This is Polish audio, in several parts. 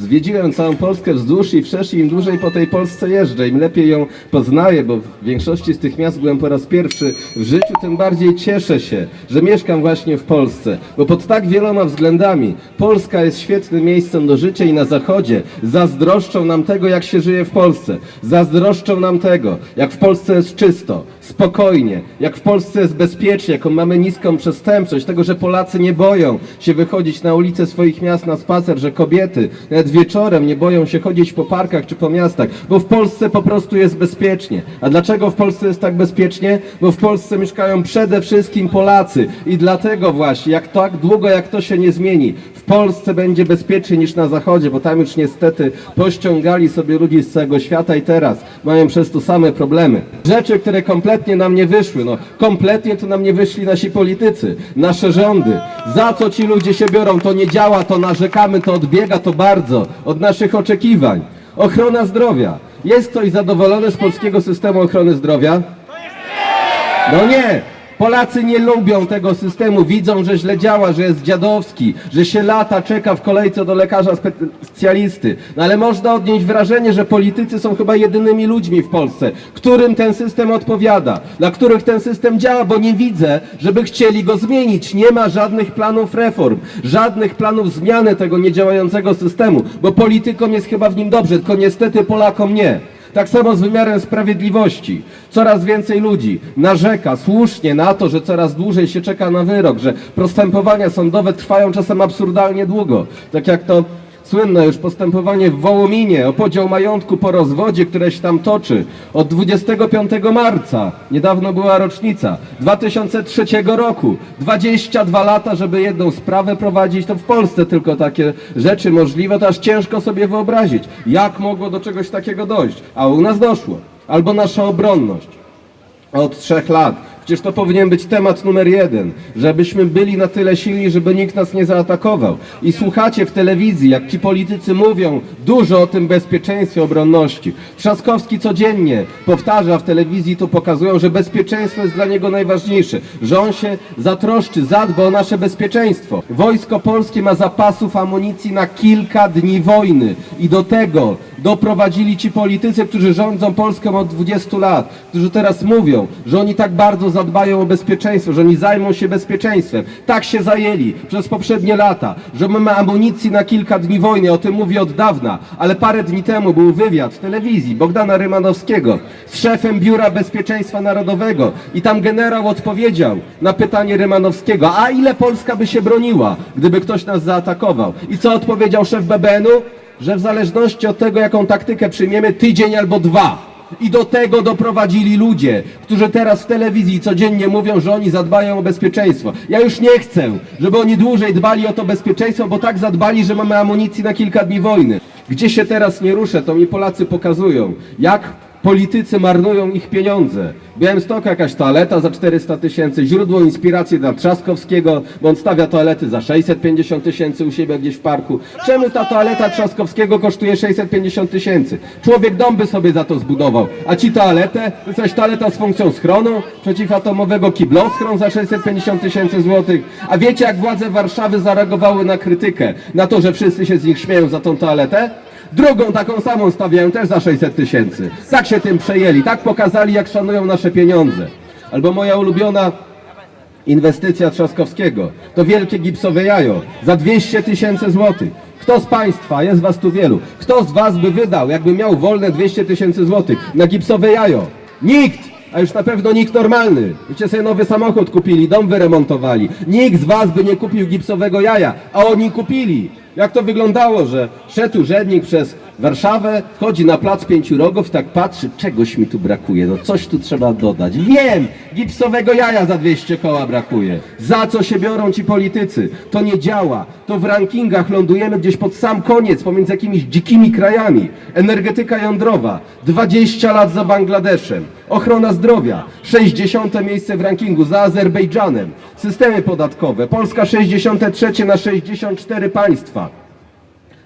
Zwiedziłem całą Polskę wzdłuż i wszerz i im dłużej po tej Polsce jeżdżę, im lepiej ją poznaję, bo w większości z tych miast byłem po raz pierwszy w życiu, tym bardziej cieszę się, że mieszkam właśnie w Polsce, bo pod tak wieloma względami Polska jest świetnym miejscem do życia i na zachodzie. Zazdroszczą nam tego, jak się żyje w Polsce. Zazdroszczą nam tego, jak w Polsce jest czysto, spokojnie, jak w Polsce jest bezpiecznie, jaką mamy niską przestępczość, tego, że Polacy nie boją się wychodzić na ulice swoich miast na spacer, że kobiety nawet wieczorem nie boją się chodzić po parkach czy po miastach, bo w Polsce po prostu jest bezpiecznie. A dlaczego w Polsce jest tak bezpiecznie? Bo w Polsce mieszkają przede wszystkim Polacy i dlatego właśnie, jak tak długo jak to się nie zmieni, Polsce będzie bezpieczniej niż na Zachodzie, bo tam już niestety pościągali sobie ludzi z całego świata i teraz mają przez to same problemy. Rzeczy, które kompletnie nam nie wyszły, no kompletnie to nam nie wyszli nasi politycy, nasze rządy. Za co ci ludzie się biorą? To nie działa, to narzekamy, to odbiega to bardzo od naszych oczekiwań. Ochrona zdrowia. Jest ktoś zadowolony z polskiego systemu ochrony zdrowia? No nie! Polacy nie lubią tego systemu, widzą, że źle działa, że jest dziadowski, że się lata czeka w kolejce do lekarza spe- specjalisty. No ale można odnieść wrażenie, że politycy są chyba jedynymi ludźmi w Polsce, którym ten system odpowiada, dla których ten system działa, bo nie widzę, żeby chcieli go zmienić. Nie ma żadnych planów reform, żadnych planów zmiany tego niedziałającego systemu, bo politykom jest chyba w nim dobrze, tylko niestety Polakom nie. Tak samo z wymiarem sprawiedliwości. Coraz więcej ludzi narzeka słusznie na to, że coraz dłużej się czeka na wyrok, że postępowania sądowe trwają czasem absurdalnie długo. Tak jak to słynne już postępowanie w Wołominie o podział majątku po rozwodzie, które się tam toczy od 25 marca. Niedawno była rocznica 2003 roku. 22 lata, żeby jedną sprawę prowadzić, to w Polsce tylko takie rzeczy możliwe, to aż ciężko sobie wyobrazić, jak mogło do czegoś takiego dojść. A u nas doszło. Albo nasza obronność od trzech lat. Przecież to powinien być temat numer jeden, żebyśmy byli na tyle silni, żeby nikt nas nie zaatakował. I słuchacie w telewizji, jak ci politycy mówią dużo o tym bezpieczeństwie, obronności. Trzaskowski codziennie powtarza w telewizji, to pokazują, że bezpieczeństwo jest dla niego najważniejsze, że on się zatroszczy, zadba o nasze bezpieczeństwo. Wojsko polskie ma zapasów amunicji na kilka dni wojny i do tego doprowadzili ci politycy, którzy rządzą Polską od 20 lat, którzy teraz mówią, że oni tak bardzo zadbają o bezpieczeństwo, że oni zajmą się bezpieczeństwem. Tak się zajęli przez poprzednie lata, że mamy amunicji na kilka dni wojny, o tym mówię od dawna, ale parę dni temu był wywiad w telewizji Bogdana Rymanowskiego z szefem Biura Bezpieczeństwa Narodowego i tam generał odpowiedział na pytanie Rymanowskiego, a ile Polska by się broniła, gdyby ktoś nas zaatakował? I co odpowiedział szef BBN-u? Że w zależności od tego, jaką taktykę przyjmiemy, tydzień albo dwa. I do tego doprowadzili ludzie, którzy teraz w telewizji codziennie mówią, że oni zadbają o bezpieczeństwo. Ja już nie chcę, żeby oni dłużej dbali o to bezpieczeństwo, bo tak zadbali, że mamy amunicji na kilka dni wojny. Gdzie się teraz nie ruszę, to mi Polacy pokazują, jak politycy marnują ich pieniądze. W Białymstoku jakaś toaleta za 400 tysięcy, źródło inspiracji dla Trzaskowskiego, bo on stawia toalety za 650 tysięcy u siebie gdzieś w parku. Czemu ta toaleta Trzaskowskiego kosztuje 650 tysięcy? Człowiek dom by sobie za to zbudował, a ci toaletę, jakaś toaleta z funkcją schronu, przeciwatomowego kibloschron za 650 tysięcy złotych. A wiecie jak władze Warszawy zareagowały na krytykę, na to, że wszyscy się z nich śmieją za tą toaletę? Drugą taką samą stawiają też za 600 tysięcy. Tak się tym przejęli, tak pokazali, jak szanują nasze pieniądze. Albo moja ulubiona inwestycja Trzaskowskiego to wielkie gipsowe jajo za 200 tysięcy złotych. Kto z Państwa, jest Was tu wielu, kto z Was by wydał, jakby miał wolne 200 tysięcy złotych na gipsowe jajo? Nikt! A już na pewno nikt normalny. Byście sobie nowy samochód kupili, dom wyremontowali. Nikt z Was by nie kupił gipsowego jaja, a oni kupili. Jak to wyglądało, że szedł urzędnik przez Warszawę, wchodzi na plac Pięciu Rogów tak patrzy, czegoś mi tu brakuje, no coś tu trzeba dodać. Wiem, gipsowego jaja za 200 koła brakuje. Za co się biorą ci politycy? To nie działa. To w rankingach lądujemy gdzieś pod sam koniec, pomiędzy jakimiś dzikimi krajami. Energetyka jądrowa, 20 lat za Bangladeszem. Ochrona zdrowia, 60 miejsce w rankingu za Azerbejdżanem. Systemy podatkowe, Polska 63 na 64 państwa.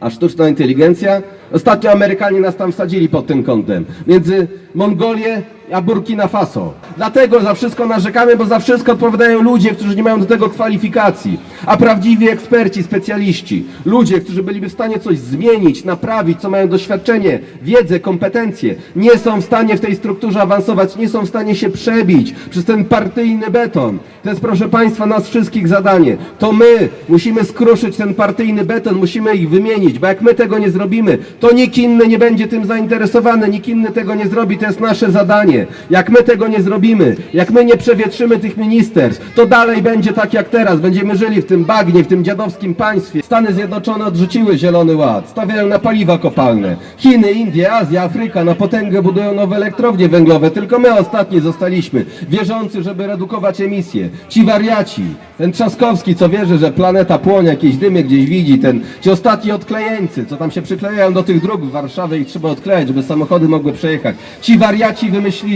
A sztuczna inteligencja Ostatnio Amerykanie nas tam wsadzili pod tym kątem. Między Mongolię a Burkina Faso. Dlatego za wszystko narzekamy, bo za wszystko odpowiadają ludzie, którzy nie mają do tego kwalifikacji. A prawdziwi eksperci, specjaliści, ludzie, którzy byliby w stanie coś zmienić, naprawić, co mają doświadczenie, wiedzę, kompetencje, nie są w stanie w tej strukturze awansować, nie są w stanie się przebić przez ten partyjny beton. To jest, proszę Państwa, nas wszystkich zadanie. To my musimy skruszyć ten partyjny beton, musimy ich wymienić, bo jak my tego nie zrobimy, to nikt inny nie będzie tym zainteresowany, nikt inny tego nie zrobi, to jest nasze zadanie. Jak my tego nie zrobimy, jak my nie przewietrzymy tych ministerstw, to dalej będzie tak jak teraz. Będziemy żyli w tym bagnie, w tym dziadowskim państwie. Stany Zjednoczone odrzuciły Zielony Ład, stawiają na paliwa kopalne. Chiny, Indie, Azja, Afryka na potęgę budują nowe elektrownie węglowe. Tylko my ostatni zostaliśmy, wierzący, żeby redukować emisje. Ci wariaci, ten Trzaskowski, co wierzy, że planeta płonie, jakieś dymy gdzieś widzi, ten, ci ostatni odklejeńcy, co tam się przyklejają do tych dróg w Warszawie i trzeba odklejać, żeby samochody mogły przejechać. Ci wariaci wymyślili,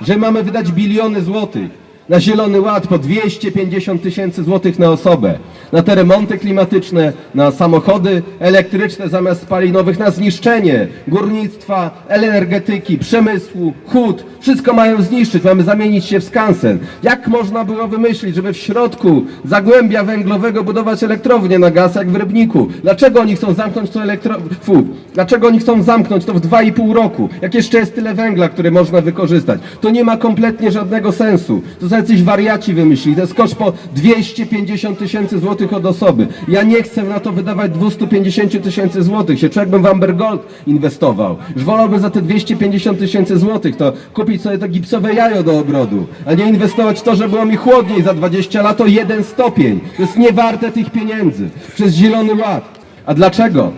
że mamy wydać biliony złotych na Zielony Ład po 250 tysięcy złotych na osobę, na te remonty klimatyczne, na samochody elektryczne zamiast spalinowych, na zniszczenie górnictwa, energetyki, przemysłu, hut. Wszystko mają zniszczyć, mamy zamienić się w skansen. Jak można było wymyślić, żeby w środku zagłębia węglowego budować elektrownię na gaz jak w Rybniku? Dlaczego oni chcą zamknąć to elektro... Fu. Dlaczego oni chcą zamknąć to w 2,5 roku? Jak jeszcze jest tyle węgla, które można wykorzystać? To nie ma kompletnie żadnego sensu. To jacyś wariaci wymyślili. To jest koszt po 250 tysięcy złotych od osoby. Ja nie chcę na to wydawać 250 tysięcy złotych. Się człowiek bym w Amber Gold inwestował. Już wolałbym za te 250 tysięcy złotych to kupić sobie to gipsowe jajo do ogrodu, a nie inwestować w to, że było mi chłodniej za 20 lat o jeden stopień. To jest niewarte tych pieniędzy. Przez Zielony Ład. A dlaczego?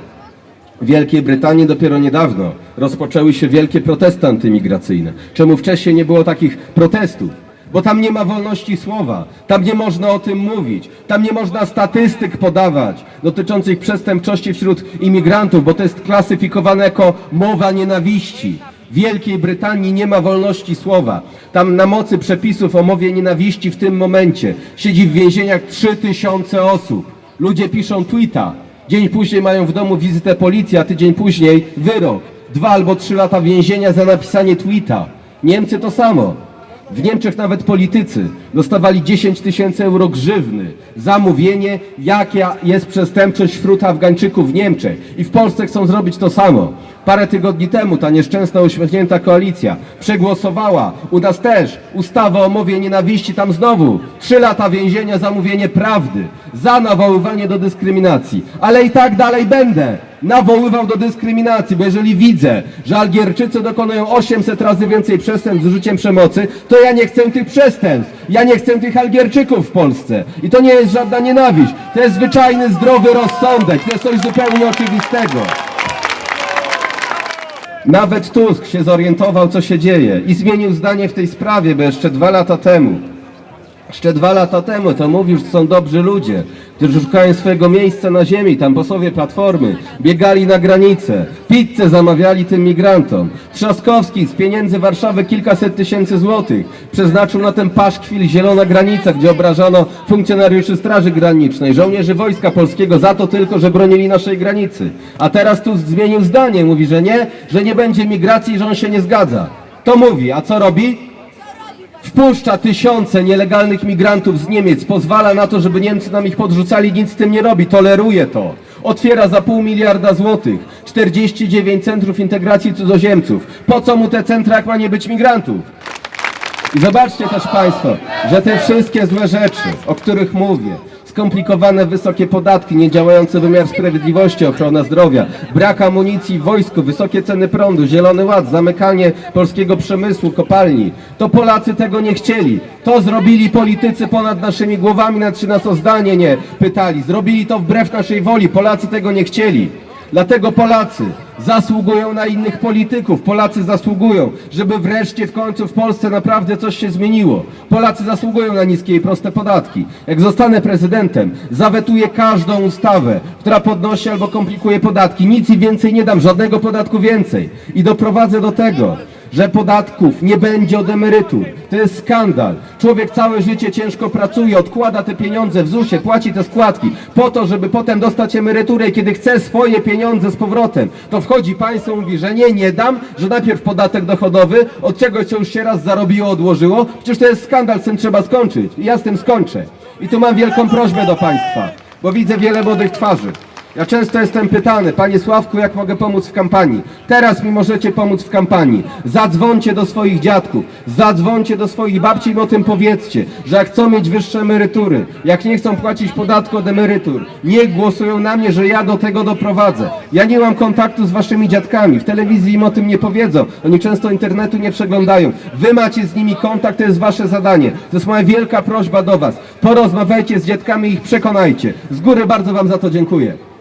W Wielkiej Brytanii dopiero niedawno rozpoczęły się wielkie protesty antymigracyjne. Czemu wcześniej nie było takich protestów? Bo tam nie ma wolności słowa, tam nie można o tym mówić, tam nie można statystyk podawać dotyczących przestępczości wśród imigrantów, bo to jest klasyfikowane jako mowa nienawiści. W Wielkiej Brytanii nie ma wolności słowa. Tam na mocy przepisów o mowie nienawiści w tym momencie siedzi w więzieniach 3000 osób. Ludzie piszą tweeta. Dzień później mają w domu wizytę policji, a tydzień później wyrok. Dwa albo trzy lata więzienia za napisanie tweeta. Niemcy to samo. W Niemczech nawet politycy dostawali 10 tysięcy euro grzywny za mówienie, jaka jest przestępczość wśród Afgańczyków w Niemczech. I w Polsce chcą zrobić to samo. Parę tygodni temu ta nieszczęsna, uśmiechnięta koalicja przegłosowała u nas też ustawę o mowie nienawiści, tam znowu trzy lata więzienia za mówienie prawdy, za nawoływanie do dyskryminacji. Ale i tak dalej będę nawoływał do dyskryminacji, bo jeżeli widzę, że Algierczycy dokonują 800 razy więcej przestępstw z użyciem przemocy, to ja nie chcę tych przestępstw. Ja nie chcę tych Algierczyków w Polsce. I to nie jest żadna nienawiść. To jest zwyczajny, zdrowy rozsądek. To jest coś zupełnie oczywistego. Nawet Tusk się zorientował, co się dzieje i zmienił zdanie w tej sprawie, bo jeszcze dwa lata temu, jeszcze dwa lata temu to mówił, że są dobrzy ludzie, którzy szukają swojego miejsca na ziemi, tam posłowie Platformy, biegali na granicę, pizzę zamawiali tym migrantom. Trzaskowski z pieniędzy Warszawy kilkaset tysięcy złotych przeznaczył na ten paszkwil Zielona Granica, gdzie obrażano funkcjonariuszy Straży Granicznej, żołnierzy Wojska Polskiego za to tylko, że bronili naszej granicy. A teraz tu zmienił zdanie, mówi, że nie, że nie będzie migracji że on się nie zgadza. To mówi, a co robi? Wpuszcza tysiące nielegalnych migrantów z Niemiec, pozwala na to, żeby Niemcy nam ich podrzucali, nic z tym nie robi, toleruje to. Otwiera za pół miliarda złotych 49 centrów integracji cudzoziemców. Po co mu te centra, jak ma nie być migrantów? I zobaczcie też Państwo, że te wszystkie złe rzeczy, o których mówię, skomplikowane wysokie podatki, niedziałający wymiar sprawiedliwości, ochrona zdrowia, brak amunicji w wojsku, wysokie ceny prądu, zielony ład, zamykanie polskiego przemysłu, kopalni, to Polacy tego nie chcieli. To zrobili politycy ponad naszymi głowami, nawet się nas o zdanie nie pytali. Zrobili to wbrew naszej woli, Polacy tego nie chcieli. Dlatego Polacy zasługują na innych polityków. Polacy zasługują, żeby wreszcie w końcu w Polsce naprawdę coś się zmieniło. Polacy zasługują na niskie i proste podatki. Jak zostanę prezydentem, zawetuję każdą ustawę, która podnosi albo komplikuje podatki. Nic i więcej nie dam, żadnego podatku więcej. I doprowadzę do tego, że podatków nie będzie od emerytur. To jest skandal. Człowiek całe życie ciężko pracuje, odkłada te pieniądze w ZUS-ie, płaci te składki po to, żeby potem dostać emeryturę i kiedy chce swoje pieniądze z powrotem, to wchodzi państwo i mówi, że nie, nie dam, że najpierw podatek dochodowy od czegoś, co już się raz zarobiło, odłożyło. Przecież to jest skandal, z tym trzeba skończyć. I ja z tym skończę. I tu mam wielką prośbę do państwa, bo widzę wiele młodych twarzy. Ja często jestem pytany, panie Sławku, jak mogę pomóc w kampanii? Teraz mi możecie pomóc w kampanii. Zadzwońcie do swoich dziadków, zadzwońcie do swoich babci i o tym powiedzcie, że jak chcą mieć wyższe emerytury, jak nie chcą płacić podatku od emerytur, niech głosują na mnie, że ja do tego doprowadzę. Ja nie mam kontaktu z waszymi dziadkami, w telewizji im o tym nie powiedzą, oni często internetu nie przeglądają. Wy macie z nimi kontakt, to jest wasze zadanie. To jest moja wielka prośba do was. Porozmawiajcie z dziadkami i ich przekonajcie. Z góry bardzo wam za to dziękuję.